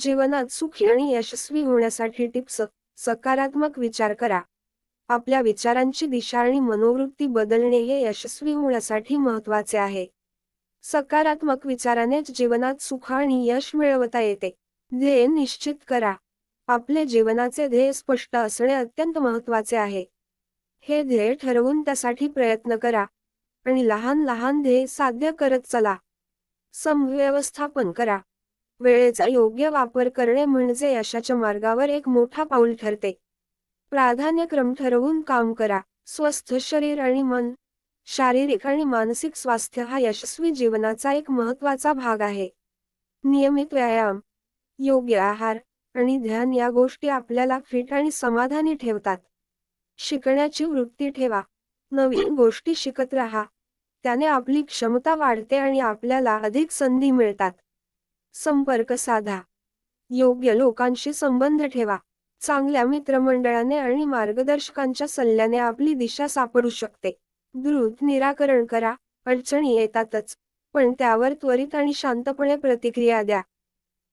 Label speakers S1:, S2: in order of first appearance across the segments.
S1: जीवनात सुखी आणि यशस्वी होण्यासाठी टिप्स सकारात्मक विचार करा. आपल्या विचारांची दिशा आणि मनोवृत्ती बदलणे हे यशस्वी होण्यासाठी महत्त्वाचे आहे. सकारात्मक विचारानेच जीवनात सुख आणि यश मिळवता येते. ध्येय निश्चित करा. आपले जीवनाचे ध्येय स्पष्ट असणे अत्यंत महत्त्वाचे आहे. हे ध्येय ठरवून त्यासाठी प्रयत्न करा आणि लहान लहान ध्येय साध्य करत चला. समव्यवस्थापन करा. वेळेचा योग्य वापर करणे म्हणजे यशाच्या मार्गावर एक मोठा पाऊल ठरते. प्राधान्यक्रम ठरवून काम करा. स्वस्थ शरीर आणि मन शारीरिक आणि मानसिक स्वास्थ्य हा यशस्वी जीवनाचा एक महत्त्वाचा भाग आहे. नियमित व्यायाम योग्य आहार आणि ध्यान या गोष्टी आपल्याला फिट आणि समाधानी ठेवतात. शिकण्याची वृत्ती ठेवा. नवीन गोष्टी शिकत राहा. त्याने आपली क्षमता वाढते आणि आपल्याला अधिक संधी मिळतात. संपर्क साधा. योग्य लोकांशी संबंध ठेवा. चांगल्या मित्रमंडळाने आणि मार्गदर्शकांच्या सल्ल्याने आपली दिशा सापडू शकते. द्रुत निराकरण करा. अडचणी येतातच. पण त्यावर त्वरित आणि शांतपणे प्रतिक्रिया द्या.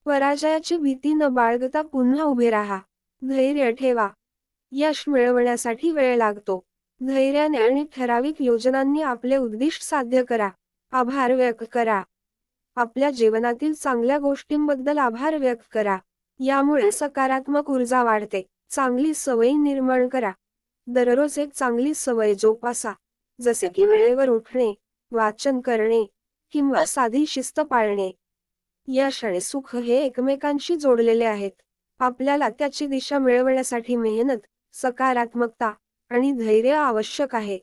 S1: पराजयाची भीती न बाळगता पुन्हा उभे राहा. धैर्य ठेवा. यश मिळवण्यासाठी वेळ लागतो. धैर्याने आणि ठराविक योजनांनी आपले उद्दिष्ट साध्य करा. आभार व्यक्त करा. आपल्या जीवनातील चांगल्या गोष्टींबद्दल आभार व्यक्त करा. यामुळे सकारात्मक ऊर्जा वाढते. चांगली सवयी निर्माण करा. दररोज एक चांगली सवय जोपासा. जसे की वेळेवर उठणे वाचन करणे किंवा साधी शिस्त पाळणे. यश आणि सुख हे एकमेकांशी जोडलेले आहेत. आपल्याला त्याची दिशा मिळवण्यासाठी मेहनत सकारात्मकता आणि धैर्य आवश्यक आहे.